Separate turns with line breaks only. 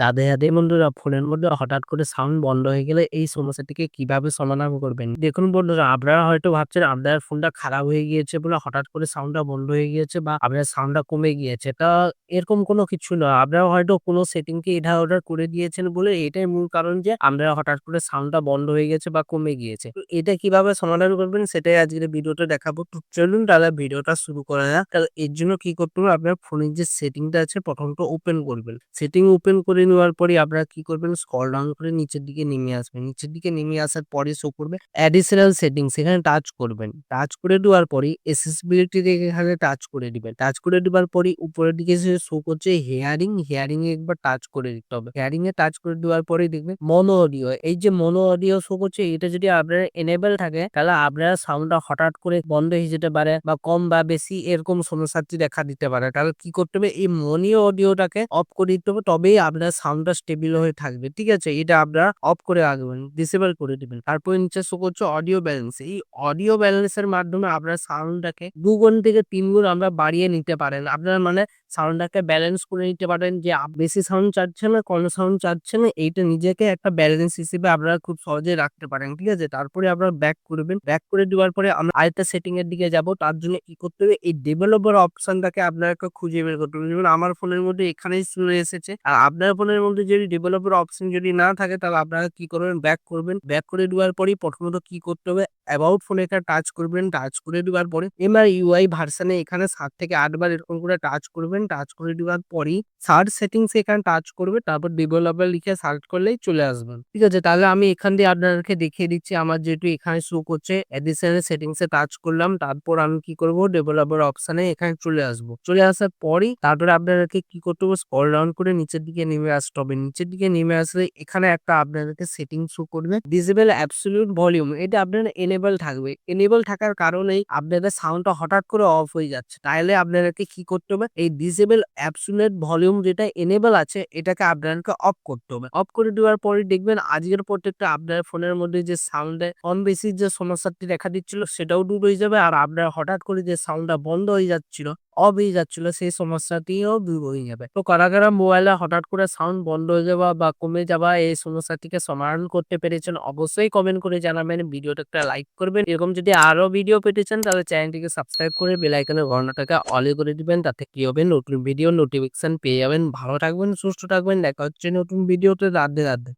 রাধে, রাধে বন্ধুরা ফোনের মধ্যে হঠাৎ করে সাউন্ড বন্ধ হয়ে গেলে এই সমস্যাটিকে কীভাবে সমাধান করবেন? দেখুন বন্ধুরা আপনারা হয়তো ভাবছেন আপনার ফোনটা খারাপ হয়ে গিয়েছে বলে হঠাৎ করে সাউন্ডটা বন্ধ হয়ে গিয়েছে বা আপনার সাউন্ডটা কমে গিয়েছে। তা এরকম কোনো কিছু না। আপনারা হয়তো কোনো সেটিংকে এটা-ওটা করে দিয়েছেন বলে এটাই মূল কারণ যে আপনার হঠাৎ করে সাউন্ডটা বন্ধ হয়ে গেছে বা কমে গিয়েছে। তো এটা কীভাবে সমাধান করবেন সেটাই আজকের ভিডিওতে দেখাবো। তো চলুন তাহলে ভিডিওটা শুরু করা যাক। তাহলে এর জন্য কি করতে হবে আপনার ফোনের যে সেটিংটা আছে প্রথমত ওপেন করবেন। সেটিং ওপেন করে নেওয়ার পরে আপনারা কি করবেন স্কল ডাউন করে নিচের দিকে নেমে আসবেন। নিচের দিকে নেমে আসার পরে শো করবে অ্যাডিশনাল সেটিংস এখানে টাচ করবেন। টাচ করে দেওয়ার পরেই অ্যাক্সেসিবিলিটি থেকে এখানে টাচ করে দিবেন। টাচ করে দেওয়ার পরেই উপরের দিকে শো করছে হিয়ারিং, হিয়ারিং এ একবার টাচ করে দিতে হবে। হিয়ারিং এ টাচ করে দেওয়ার পরেই দেখবেন মনো অডিও এই যে মনো অডিও শো করছে এটা যদি আপনার এনেবেল থাকে তাহলে আপনার সাউন্ডটা হঠাৎ করে বন্ধ হয়ে যেতে পারে বা কম বা বেশি এরকম সমস্যাটি দেখা দিতে পারে। তাহলে কি করতে হবে এই মনিও অডিওটাকে অফ করে দিতে হবে তবেই আপনার সাউন্ডটা স্টেবিল হয়ে থাকবে। ঠিক আছে? এটা আপনারা অফ করে রাখবেন, ডিসেবল করে দেবেন তারপর নিচে শো করছে অডিও ব্যালেন্স। এই অডিও ব্যালেন্সের মাধ্যমে আপনার সাউন্ডটাকে দু গুণ থেকে তিন গুণ আমরা বাড়িয়ে নিতে পারেন। আপনার মানে সাউন্ডটাকে ব্যালেন্স করে নিতে পারেন যে বেশি সাউন্ড চাচ্ছেন না, কম সাউন্ড চাচ্ছে না। এইটা নিজেকে একটা ব্যালেন্স হিসেবে আপনারা খুব সহজে রাখতে পারেন। ঠিক আছে? তারপরে আপনারা ব্যাক করবেন। ব্যাক করে দেওয়ার পরে আমরা আরেকটা সেটিং এর দিকে যাব। তার জন্য কি করতে হবে এই ডেভেলপার অপশনটাকে আপনাকে খুঁজে বের করতে হবে। যেমন আমার ফোনের মধ্যে এখানেই চলে এসেছে। আর আপনার ফোনের মধ্যে যদি ডেভেলপার অপশন যদি না থাকে তাহলে আপনারা কি করবেন ব্যাক করবেন। ব্যাক করে দেওয়ার পরেই প্রথমত কি করতে হবে অ্যাবাউট ফোনে একটা টাচ করবেন। টাচ করে দেওয়ার পরে MIUI ইউআই এ এখানে সাত থেকে আটবার এরকম করে টাচ করবেন। টাচ করে দেওয়ার পরেই সার্চ সেটিংস এখানে টাচ করবে। তারপর ডেভেলপার লিখে সার্চ করলেই চলে আসবেন। ঠিক আছে? তাহলে আমি এখান দিয়ে আপনাদেরকে দেখিয়ে দিচ্ছি, আমার যেহেতু এখানে শো করছে অ্যাডিশনাল সেটিংস এ টাচ করলাম। তারপর আমি কি করব ডেভেলপার অপশানে এখানে চলে আসব। চলে আসার পরেই তারপরে আপনাদেরকে কি করতে হবে স্ক্রল ডাউন করে নিচের দিকে নেমে আসতে হবে। নিচের দিকে নেমে আসলে এখানে একটা আপনাদেরকে সেটিং শো করবে ডিসেবল অ্যাবসোলিউট ভলিউম এটা আপনার এনেবল থাকবে। এনেবল থাকার কারণেই আপনাদের সাউন্ডটা হঠাৎ করে অফ হয়ে যাচ্ছে। তাহলে আপনাদেরকে কি করতে হবে এই ডিসেবল অ্যাবসুলেট ভলিউম যেটা এনেবল আছে এটাকে আপনাদেরকে অফ করতে হবে। অফ করে দেওয়ার পরে দেখবেন আজকের প্রত্যেকটা আপনার ফোনের মধ্যে যে সাউন্ডে কম বেশি যে সমস্যাটি দেখা দিচ্ছিল সেটাও দূর হয়ে যাবে। আর আপনার হঠাৎ করে যে সাউন্ডটা বন্ধ হয়ে যাচ্ছিল, হয়ে যাচ্ছিল সেই সমস্যাটিও দূর হয়ে যাবে। তো কারা, কারা মোবাইলে হঠাৎ করে সাউন্ড বন্ধ হয়ে যাওয়া বা কমে যাওয়া এই সমস্যাটিকে সমাধান করতে পেরেছেন অবশ্যই কমেন্ট করে জানাবেন। ভিডিওটা একটা লাইক করবেন। এরকম যদি আরও ভিডিও পেতে চান তাহলে চ্যানেলটিকে সাবস্ক্রাইব করে বেল আইকনের ঘন্টাটাকে অল করে দিবেন। তাতে কি হবে নতুন ভিডিও নোটিফিকেশন পেয়ে যাবেন। ভালো থাকবেন, সুস্থ থাকবেন। দেখা হচ্ছে নতুন ভিডিওতে। রাধে, রাধে।